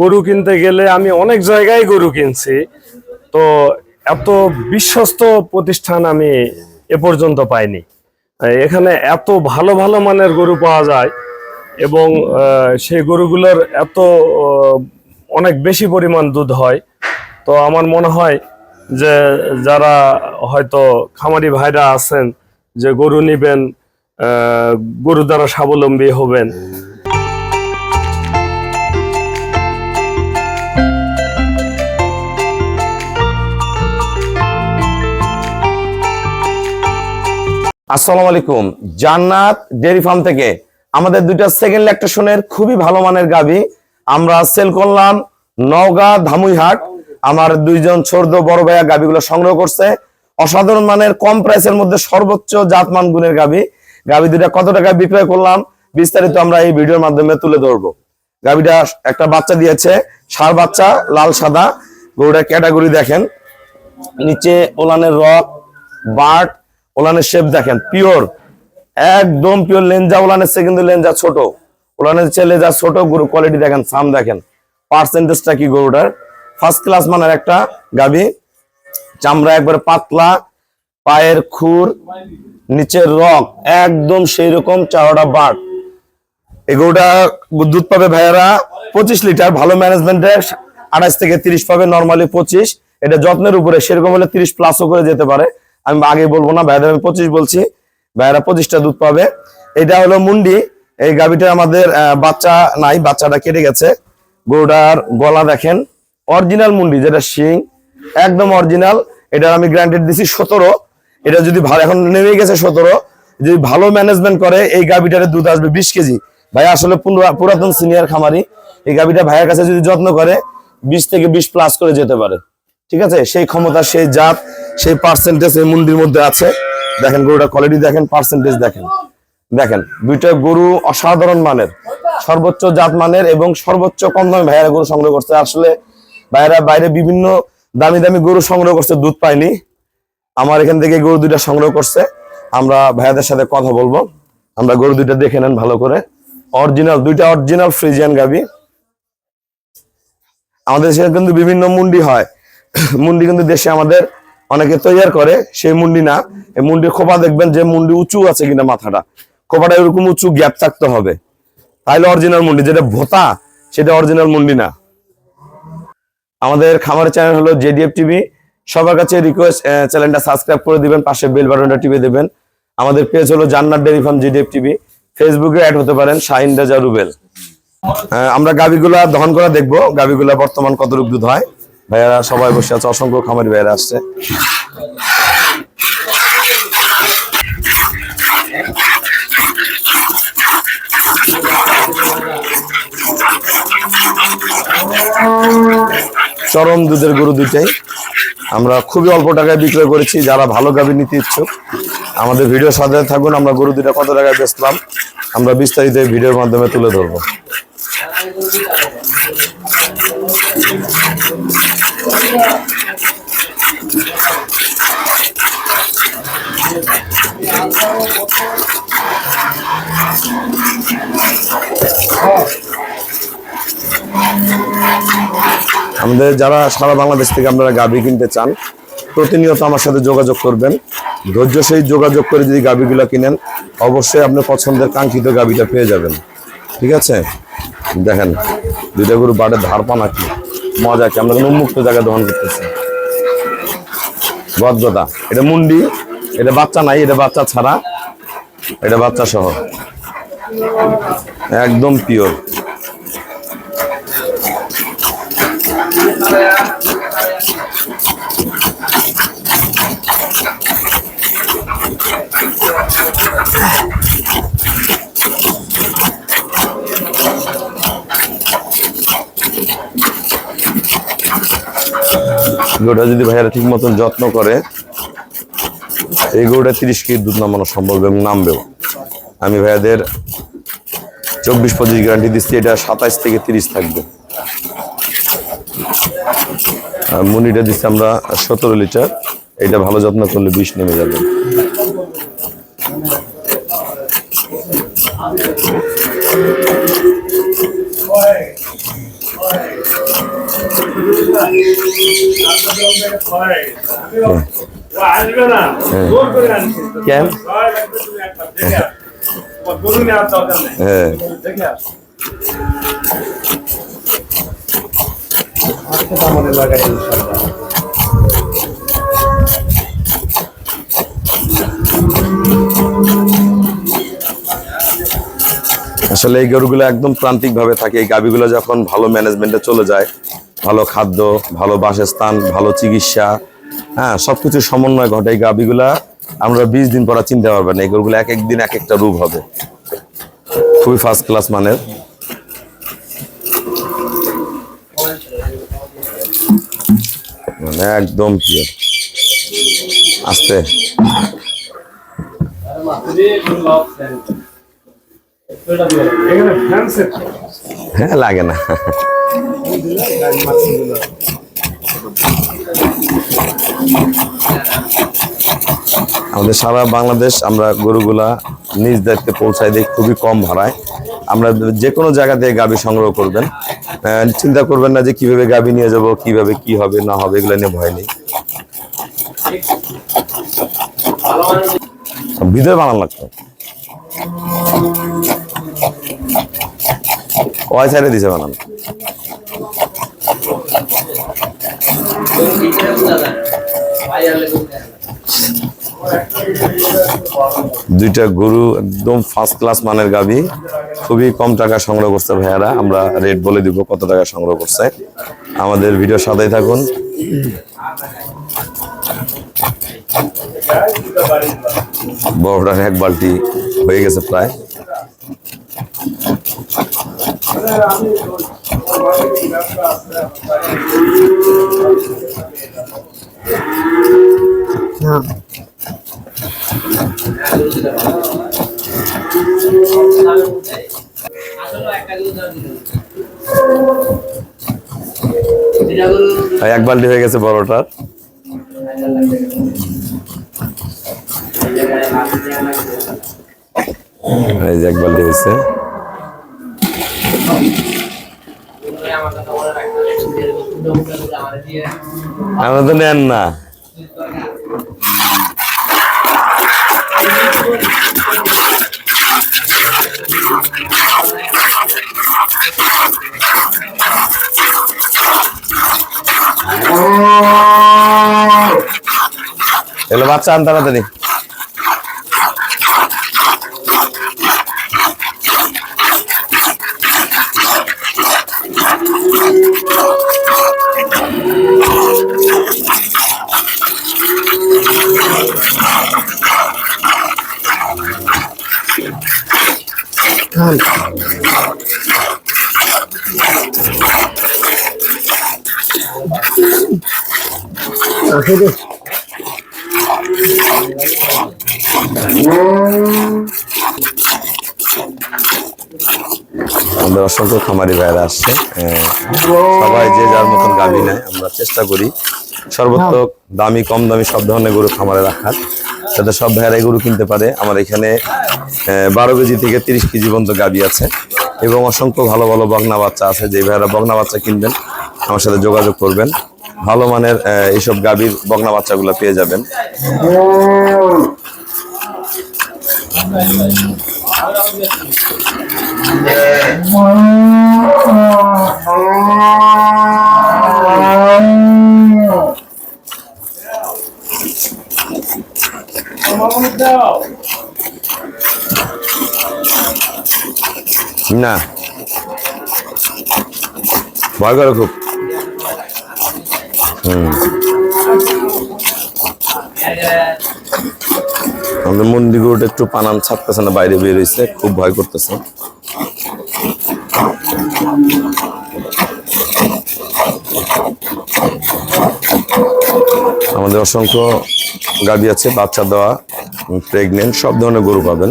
গরু কিনতে গেলে আমি অনেক জায়গায় গরু কিনছি। তো এত বিশ্বস্ত প্রতিষ্ঠান আমি এ পর্যন্ত পাইনি। এখানে এত ভালো ভালো মানের গরু পাওয়া যায় এবং সেই গরুগুলোর এত অনেক বেশি পরিমাণ দুধ হয়। তো আমার মনে হয় যে যারা হয়তো খামারি ভাইরা আছেন যে গরু নিবেন গরু দ্বারা স্বাবলম্বী হবেন আসসালামু আলাইকুম। জান্নাত ডেয়ারি ফার্ম থেকে আমাদের দুইটা সেকেন্ড ল্যাকটেশনের খুবই ভালো মানের গাবি। আমরা সেল করলাম নওগাঁ ধামুইহাট। আমার দুইজন ছোট বড় ভাইয়া গাবিগুলো সংগ্রহ করছে। অসাধারণ মানের কম প্রাইসের মধ্যে সর্বোচ্চ জাতমান গুণের গাবি। গাবি দুইটা কত টাকা বিক্রয় করলাম? বিস্তারিত আমরা এই ভিডিওর মাধ্যমে তুলে ধরবো। গাবিটা একটা বাচ্চা দিয়েছে, সার বাচ্চা, লাল সাদা। গরুটা ক্যাটাগরি দেখেন। নিচে ওলানের রক বাট ওলানের শেপ দেখেন পিওর একদম পিওর লেঞ্জা ওলানের চেয়ে কিন্তু ছোট। ওলানের চেয়ে লেঞ্জা ছোট গরু কোয়ালিটি দেখেন, সাম দেখেন। পার্সেন্টেজটা কি গরুটার? ফার্স্ট ক্লাস মানের একটা গাভী, চামড়া একবারে পাতলা, পায়ের খুর, নিচের রক একদম সেই রকম চাওড়া বাট এগুলোটা দুধ পাবে ভাইয়ারা পঁচিশ লিটার, ভালো ম্যানেজমেন্টে আঠাশ থেকে তিরিশ পাবে নর্মালি পঁচিশ। এটা যত্নের উপরে, সেরকম হলে তিরিশ প্লাসও করে যেতে পারে। আমি আগে বলব না ভাইয়াদের আমি পঁচিশ বলছি। ভাইয়ারা পঁচিশটা দুধ পাবে। এটা হলো মুন্ডি। এই গাভিটা আমাদের বাচ্চা নাই, বাচ্চাটা কেটে গেছে। গরুটার গলা দেখেন, অরিজিনাল মুন্ডি, যেটা শিং, একদম অরিজিনাল। এটা আমি গ্রান্টেড দিছি সতেরো। এটা যদি ভালো এখন নেমে গেছে সতেরো। যদি ভালো ম্যানেজমেন্ট করে, এই গাভিটারে দুধ আসবে বিশ কেজি। ভাই, আসলে পুরা- পুরাতন সিনিয়র খামারি। এই গাভিটা ভাইয়ের কাছে যদি যত্ন করে, বিশ থেকে বিশ প্লাস করে যেতে পারে। ঠিক আছে? সেই ক্ষমতা, সেই জাত সেই পার্সেন্টেজ এই মুন্ডির মধ্যে আছে। দেখেন গরুটা কোয়ালিটি দেখেন পার্সেন্টেজ দেখেন। দেখেন, দুইটা গরু অসাধারণ মানের, সর্বোচ্চ জাত মানের এবং সর্বোচ্চ কম দামে ভাইয়েরা গরু সংগ্রহ করছে। আসলে ভাইয়েরা বাইরে বিভিন্ন দামি দামি গরু সংগ্রহ করছে, দুধ পায়নি। আমার এখান থেকে গরু দুইটা সংগ্রহ করছে। আমরা ভাইয়াদের সাথে কথা বলব। আমরা গরু দুইটা দেখে নেন ভালো করে। অরিজিনাল দুইটা অরিজিনাল ফ্রিজিয়ান গাবি। আমাদের দেশে কিন্তু বিভিন্ন মুন্ডি হয়। মুন্ডি কিন্তু দেশে আমাদের অনেকে তৈরি করে, সেই মুন্ডি না। এই মুন্ডির খোপা দেখবেন যে মুন্ডি উঁচু আছে কিনা মাথাটা। খোপাটা এরকম উঁচু গ্যাপ থাকতে হবে। তাইলে অরিজিনাল মুন্ডি, যেটা ভোতা, সেটা অরিজিনাল মুন্ডি না। আমাদের খামারের চ্যানেল হলো জেডিএফ টিভি। সবার কাছে রিকোয়েস্ট চ্যানেলটা সাবস্ক্রাইব করে দিবেন, পাশে বেল বাটনটা টিপে দেবেন। আমাদের পেজ হলো Jannat dairy farm JDF TV. ফেসবুকে অ্যাড হতে পারেন শাহিন রাজা রুবেল। আমরা গাবিগুলা দহন করা দেখব। গাবিগুলা বর্তমান কতটুকু দুধ হয়। ভাইয়ারা সবাই বসে আছে, অসংখ্য খামারি ভাইয়ারা আসছে। চরম দুধের গরু দুইটাই। আমরা খুবই অল্প টাকায় বিক্রয় করেছি, যারা ভালো গাভী নিতে ইচ্ছুক। আমাদের ভিডিও সাথে থাকুন, আমরা গরু দুইটা কত টাকায় বেচলাম, আমরা বিস্তারিত ভিডিওর মাধ্যমে তুলে ধরবো। আমাদের যারা সারা বাংলাদেশ থেকে আপনারা গাভী কিনতে চান, প্রতিনিয়ত আমার সাথে যোগাযোগ করবেন। ধৈর্য সেই যোগাযোগ করে যদি গাভীগুলো কিনেন, অবশ্যই আপনি পছন্দের কাঙ্ক্ষিত গাভীটা পেয়ে যাবেন। ঠিক আছে? দেখেন, দুইটা গরু বাড়ের ধার পানা কি? মজা কি? আমরা উন্মুক্ত জায়গায় দহন করতেছি ভদ্রতা। এটা মুন্ডি, এটা বাচ্চা নাই, এটা বাচ্চা ছাড়া, এটা বাচ্চা সহ একদম পিওর গরুটা যদি ভাইয়ারা ঠিক মতন যত্ন করে, এই গরুটা তিরিশ কেজি দুধ নামানো সম্ভব এবং নামবেও। আমি ভাইয়াদের চব্বিশ পঁচিশ গ্যারান্টি দিচ্ছি, এটা সাতাইশ থেকে তিরিশ থাকবে। মুনিটা দিচ্ছি আমরা সতেরো লিটার, এটা ভালো যত্ন করলে বিষ নেমে যাবে। আসবে না আসলে এই গরুগুলো একদম প্রান্তিক ভাবে থাকে। এই গাবিগুলো যখন ভালো ম্যানেজমেন্টে চলে যায় ভালো খাদ্য, ভালো বাসস্থান, ভালো চিকিৎসা হ্যাঁ সবকিছু সমন্বয় ঘটে। এই গাবিগুলা আমরা বিশ দিন পরে চিনতে পারবেন এই গরুগুলো এক এক দিন এক একটা রূপ হবে। খুবই ফার্স্ট ক্লাস মানের। মানে একদম পিওর আস্তে। এখানে হ্যাঁ লাগে না। আমাদের সারা বাংলাদেশ আমরা গরুগুলা নিজ দায়িত্বে পৌঁছায় দিই, খুবই কম ভাড়ায় আমরা যে কোনো জায়গা থেকে গাবি সংগ্রহ করবেন। চিন্তা করবেন না যে কীভাবে গাবি নিয়ে যাব, কীভাবে কি হবে, না হবে, এগুলো নিয়ে ভয় নেই। ভিতরে বানান লাগতো। ওয়াই সাইডে দিছে বানান। দুইটা গরু একদম ফার্স্ট ক্লাস মানের গাবি খুবই কম টাকা সংগ্রহ করছে ভাইয়ারা। আমরা রেট বলে দিব কত টাকা সংগ্রহ করছে। আমাদের ভিডিও সাথেই থাকুন। বরফটার এক বালতি হয়ে গেছে প্রায়। এক বালতি হয়ে গেছে বড়টার এক বালতি হয়েছে। আমরা তো নেন না। এগুলো বাচ্চা আন তাড়াতাড়ি। আমাদের অসংখ্য খামারি ভাইরা আসছে সবাই যে যার মতন গাভী নেয় আমরা চেষ্টা করি সর্বোত্তক দামি কম দামি সব ধরনের গরু খামারে রাখার। যাতে সব ভাইয়ারাই গরু কিনতে পারে। আমার এখানে বারো কেজি থেকে তিরিশ কেজি পর্যন্ত গাবি আছে এবং অসংখ্য ভালো ভালো বগনা বাচ্চা আছে। যে ভাইয়ারা বগনা বাচ্চা কিনবেন, আমার সাথে যোগাযোগ করবেন। ভালো মানের এইসব গাভীর বগনা বাচ্চাগুলো পেয়ে যাবেন। না। ভয় করে খুব। আমাদের মন্দির গরুটা একটু পানান ছাড়তেছে না, বাইরে বের হয়েছে খুব ভয় করতেছে। আমাদের অসংখ্য গাবি আছে, বাচ্চা দেওয়া প্রেগনেন্ট সব ধরনের গরু পাবেন।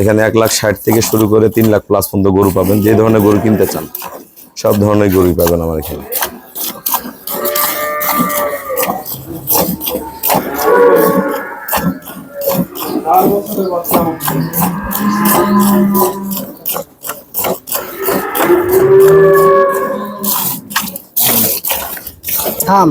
এখানে এক লাখ ষাট থেকে শুরু করে তিন লাখ প্লাস পর্যন্ত গরু পাবেন, যে ধরনের গরু কিনতে চান, সব ধরনের গরুই পাবেন আমার এখানে। হ্যাঁ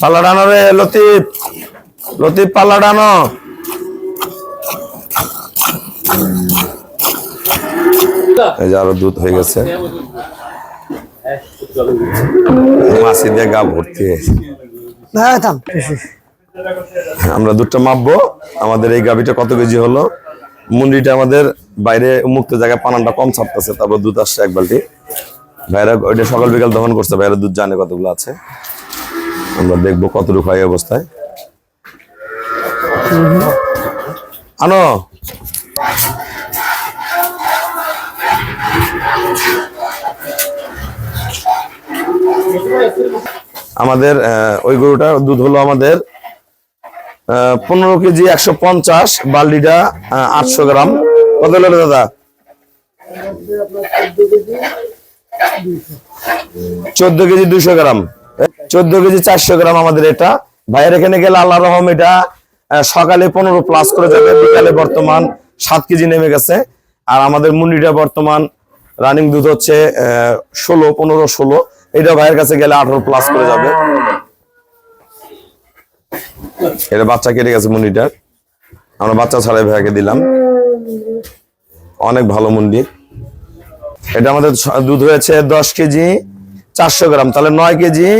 পাল্লা ডানো রে লতিফ। লতিফ পাল্লা ডানো এই যে আরও দুধ হয়ে গেছে। মাসি দিয়ে গা ভর্তি হয়েছে। হ্যাঁ আমরা দুধটা মাপবো। আমাদের এই গাভিটা কত কেজি হলো? মুন্ডিটা আমাদের বাইরে মুক্ত জায়গায় পানানটা কম ছাপতেছে তারপর দুধ আসছে এক বালতি। ভাইরা ওইটা সকাল বিকাল দহন করছে ভাইরা দুধ জানে কতগুলো আছে। আমরা দেখব কতটুকু হয় অবস্থায়। আনো। আমাদের ওই গরুটা দুধ হলো আমাদের পনেরো কেজি একশো পঞ্চাশ বাল্ডিটা আটশো গ্রাম। কত হলো দাদা? চোদ্দ কেজি দুইশো গ্রাম। চোদ্দ কেজি চারশো গ্রাম আমাদের এটা। ভাইয়ের এখানে গেলে আল্লাহ রহম এটা সকালে পনেরো প্লাস করে যাবে, বিকালে বর্তমান সাত কেজি নেমে গেছে। আর আমাদের মুন্ডিটা বর্তমান রানিং দুধ হচ্ছে ষোলো, পনেরো, ষোলো। এটা ভাইয়ের কাছে গেলে আঠারো প্লাস করে যাবে। এটা বাচ্চা কেটে গেছে মুন্ডিটার। আমরা বাচ্চা ছাড়াই ভাইয়াকে দিলাম। অনেক ভালো মুন্ডি। এটা আমাদের দুধ হয়েছে দশ কেজি, চারশো গ্রাম। তাহলে নয় কেজি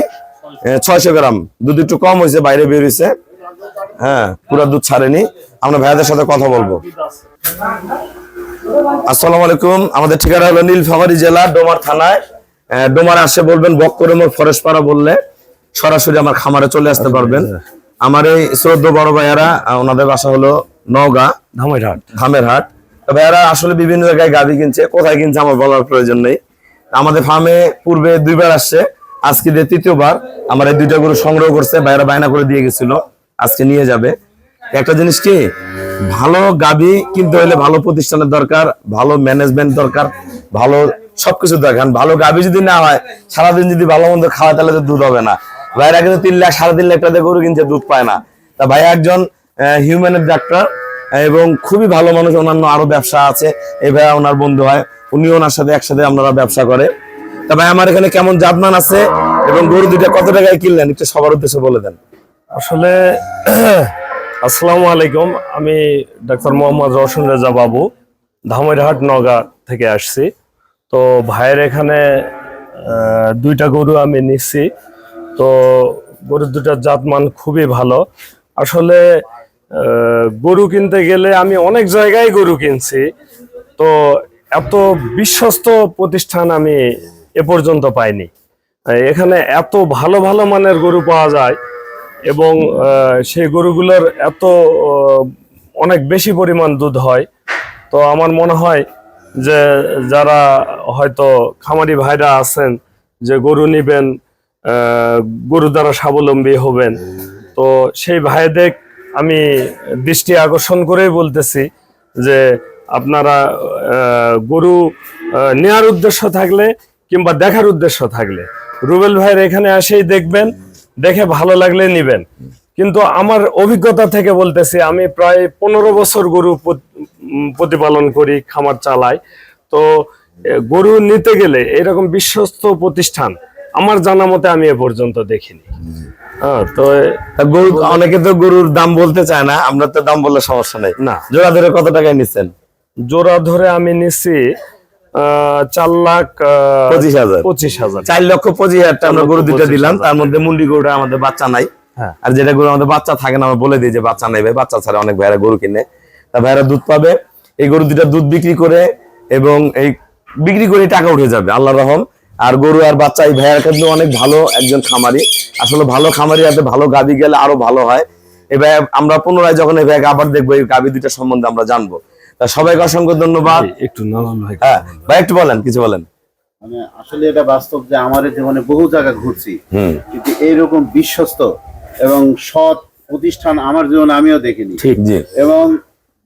ছয়শো গ্রাম। দুধ একটু কম হয়েছে, বাইরে বের হয়েছে। হ্যাঁ পুরা দুধ ছাড়েনি। আমরা ভাইয়াদের সাথে কথা বলব। আসসালামু আলাইকুম। আমাদের ঠিকানা হলো নীলফামারী জেলা, ডোমার থানায়। ডোমারে আসে বলবেন বক্করে মোর ফরেস্ট পাড়া বললে সরাসরি আমার খামারে চলে আসতে পারবেন। আমার এই শ্রদ্ধ বড় ভাইয়ারা ওনাদের বাসা হলো নওগাঁ ধামেরহাট। ধামেরহাট। ভাইয়ারা আসলে বিভিন্ন জায়গায় গাভি কিনছে কোথায় কিনছে আমার বলার প্রয়োজন নেই। আমাদের ফার্মে পূর্বে দুইবার আসছে আজকে দিয়ে তৃতীয়বার আমার এই দুইটা গরু সংগ্রহ করছে ভাইয়ারা বায়না করে দিয়ে গেছিল আজকে নিয়ে যাবে। একটা জিনিস কি ভালো গাভি কিনতে হলে ভালো প্রতিষ্ঠানের দরকার ভালো ম্যানেজমেন্ট দরকার ভালো সবকিছু দরকার ভালো গাভি যদি না হয়, সারাদিন যদি ভালো মন্দ খাওয়া তাহলে তো দুধ হবে না। ভাইরা কিন্তু তিন লাখ, সাড়ে তিন লাখ টাকা গরু কিনছে, দুধ পায় না। তা ভাই একজন হিউম্যানের ডাক্তার এবং খুবই ভালো মানুষ, অন্যান্য আরও ব্যবসা আছে। এই ভাই ওনার বন্ধু হয় উনি ওনার সাথে একসাথে আপনারা ব্যবসা করে। তা ভাই, আমার এখানে কেমন জাতমান আছে? এবং গরু দুইটা কত টাকায় কিনলেন? একটু সবার উদ্দেশ্যে বলে দেন। আসলে, আসসালামু আলাইকুম। আমি ডাক্তার মোহাম্মদ রওশন রেজা বাবু ধামেরহাট নগা থেকে আসছি। তো ভাইয়ের এখানে দুইটা গরু আমি নিচ্ছি তো গরুর দুটার জাতমান খুবই ভালো। আসলে গরু কিনতে গেলে আমি অনেক জায়গায় গরু কিনছি। তো এত বিশ্বস্ত প্রতিষ্ঠান আমি এ পর্যন্ত পাইনি। এখানে এত ভালো ভালো মানের গরু পাওয়া যায় এবং সেই গরুগুলোর এত অনেক বেশি পরিমাণ দুধ হয়। তো আমার মনে হয় যে যারা হয়তো খামারি ভাইরা আছেন, যে গরু নিবেন গরু দ্বারা স্বাবলম্বী হবেন, তো সেই ভাইদের আমি দৃষ্টি আকর্ষণ করেই বলতেছি যে আপনারা গরু নেয়ার উদ্দেশ্য থাকলে কিংবা দেখার উদ্দেশ্য থাকলে, রুবেল ভাইয়ের এখানে আসেই দেখবেন, দেখে ভালো লাগলে নিবেন। কিন্তু আমার অভিজ্ঞতা থেকে বলতেছি, আমি প্রায় পনেরো বছর গরু প্রতিপালন করি খামার চালাই। তো গরু নিতে গেলে এরকম বিশ্বস্ত প্রতিষ্ঠান আমার জানা মতে আমি এ পর্যন্ত দেখিনি। হ্যাঁ তো গরু অনেকে তো গরুর দাম বলতে চায় না আমরা তো দাম বললে সমস্যা নেই। না। জোড়া ধরে কত টাকায় নিচ্ছেন? জোড়া ধরে আমি নিচ্ছি আহ, চার লাখ পঁচিশ হাজার। পঁচিশ হাজার। চার লক্ষ পঁচিশ হাজার আমরা গরু দুইটা দিলাম তার মধ্যে মুন্ডি গরুটা আমাদের বাচ্চা নাই। হ্যাঁ। আর যেটা গরু আমাদের বাচ্চা থাকে না আমরা বলে দিই যে বাচ্চা নেবে বাচ্চা ছাড়া অনেক ভাইরা গরু কিনে। তা ভাইরা দুধ পাবে। এই গরু দুইটা দুধ বিক্রি করে এবং এই বিক্রি করে টাকা উঠে যাবে আল্লাহ রহম। আর গরু আর বাচ্চা এই ভাইয়ার কিন্তু অনেক ভালো একজন খামারি। আসলে ভালো খামারি হাতে ভালো গাবি গেলে আরও ভালো হয়। এবার আমরা পুনরায় যখন এই ভাইকে আবার দেখব এই গাবি দুইটা সম্বন্ধে আমরা জানব। তা সবাইকে অসংখ্য ধন্যবাদ। একটু ভাই হ্যাঁ ভাই একটু বলেন কিছু বলেন। মানে আসলে এটা বাস্তব যে আমার জীবনে বহু জায়গা ঘুরছি। হুম। কিন্তু এইরকম বিশ্বস্ত এবং সৎ প্রতিষ্ঠান আমার জীবনে আমিও দেখিনি। ঠিক জি। এবং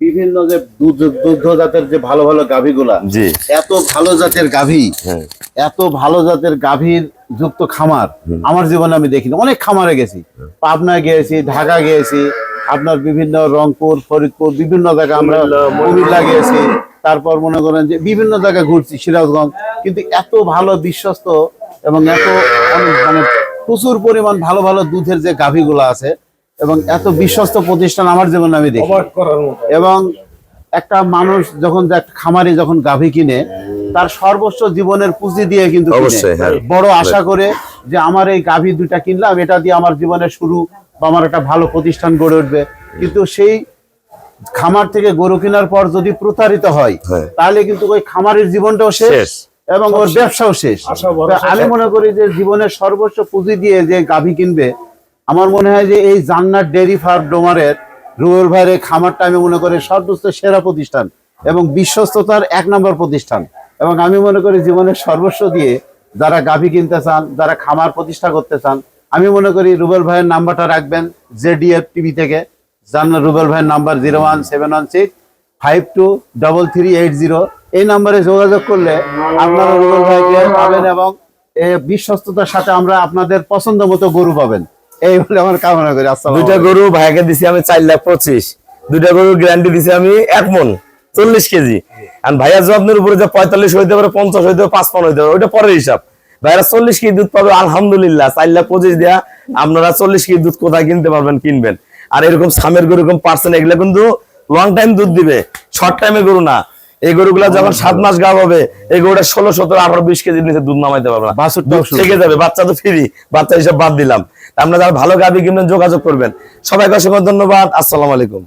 বিভিন্ন যে দুধ দুগ্ধ জাতের যে ভালো ভালো গাভীগুলা জি। এত ভালো জাতের গাভী হ্যাঁ। এত ভালো জাতের গাভীর যুক্ত খামার আমার জীবনে আমি দেখিনি। অনেক খামারে গেছি। পাবনা গিয়েছি ঢাকা গিয়েছি আপনার বিভিন্ন রংপুর ফরিদপুর বিভিন্ন জায়গায় আমরা কুমিল্লা গিয়েছি। তারপর মনে করেন যে বিভিন্ন জায়গায় ঘুরছি সিরাজগঞ্জ। কিন্তু এত ভালো বিশ্বস্ত এবং এত মানে প্রচুর পরিমাণ ভালো ভালো দুধের যে গাভীগুলো আছে এবং এত বিশ্বস্ত প্রতিষ্ঠান আমার জীবনে আমি দেখি অবাক করার মতো। এবং একটা মানুষ যখন খামারি যখন গাভী কিনে তার সর্বস্ব জীবনের পুঁজি দিয়ে কিন্তু হ্যাঁ। বড় আশা করে যে আমার এই গাভী দুইটা কিনলাম এটা দিয়ে আমার জীবনের শুরু বা আমার একটা ভালো প্রতিষ্ঠান গড়ে উঠবে। কিন্তু সেই খামার থেকে গরু কেনার পর যদি প্রতারিত হয় হ্যাঁ। তাহলে কিন্তু ওই খামারের জীবনটাও শেষ। এবং ওর ব্যবসাও শেষ। আমি মনে করি যে জীবনের সর্বোচ্চ পুঁজি দিয়ে যে গাভী কিনবে আমার মনে হয় যে এই জান্নাত ডেয়ারি ফার্ম ডোমারের রুবেল ভাইয়ের এই খামারটা আমি মনে করি সর্বোচ্চ সেরা প্রতিষ্ঠান এবং বিশ্বস্ততার এক নম্বর প্রতিষ্ঠান। এবং আমি মনে করি জীবনের সর্বস্ব দিয়ে যারা গাভী কিনতে চান, যারা খামার প্রতিষ্ঠা করতে চান, আমি মনে করি রুবেল ভাইয়ের নাম্বারটা রাখবেন জেডিএফ টিভি থেকে। জান্নাত রুবেল ভাইয়ের number zero one seven one six five two double three eight zero. এই নাম্বারে যোগাযোগ করলে আপনারা রুবেল ভাইকে পাবেন এবং বিশ্বস্ততার সাথে আমরা আপনাদের পছন্দ মতো গরু পাবেন। এই বলে আমার কামনা করি আসসালাম দুইটা গরু ভাইকে দিছি আমি চার লাখ পঁচিশ। দুইটা গরু গ্যারান্টি দিছি আমি এক মন চল্লিশ কেজি। আর ভাইয়া যত্নের উপরে যে পঁয়তাল্লিশ হইতে পারে পঞ্চাশ হইতে পারে পাঁচ পন হইতে পারে ওইটা পরের হিসাব। ভাইরা চল্লিশ কেজি দুধ পাবে আলহামদুলিল্লাহ চার লাখ পঁচিশ দেয়া আপনারা চল্লিশ কেজি দুধ কোথায় কিনতে পারবেন কিনবেন। আর এরকম সামের গরু এরকম পার্সেন্ট এগুলো কিন্তু লং টাইম দুধ দিবে শর্ট টাইমে গরু না। এই গরুগুলা যখন সাত মাস গাব হবে এই গরুটা ষোলো সতেরো আঠারো বিশ কেজির নিচে দুধ নামাইতে পারবে না। থেকে যাবে বাচ্চা তো ফ্রি বাচ্চা হিসাব বাদ দিলাম। আপনারা যারা ভালো গাবি কিনবেন যোগাযোগ করবেন সবাইকে অসংখ্য ধন্যবাদ। আসসালামু আলাইকুম।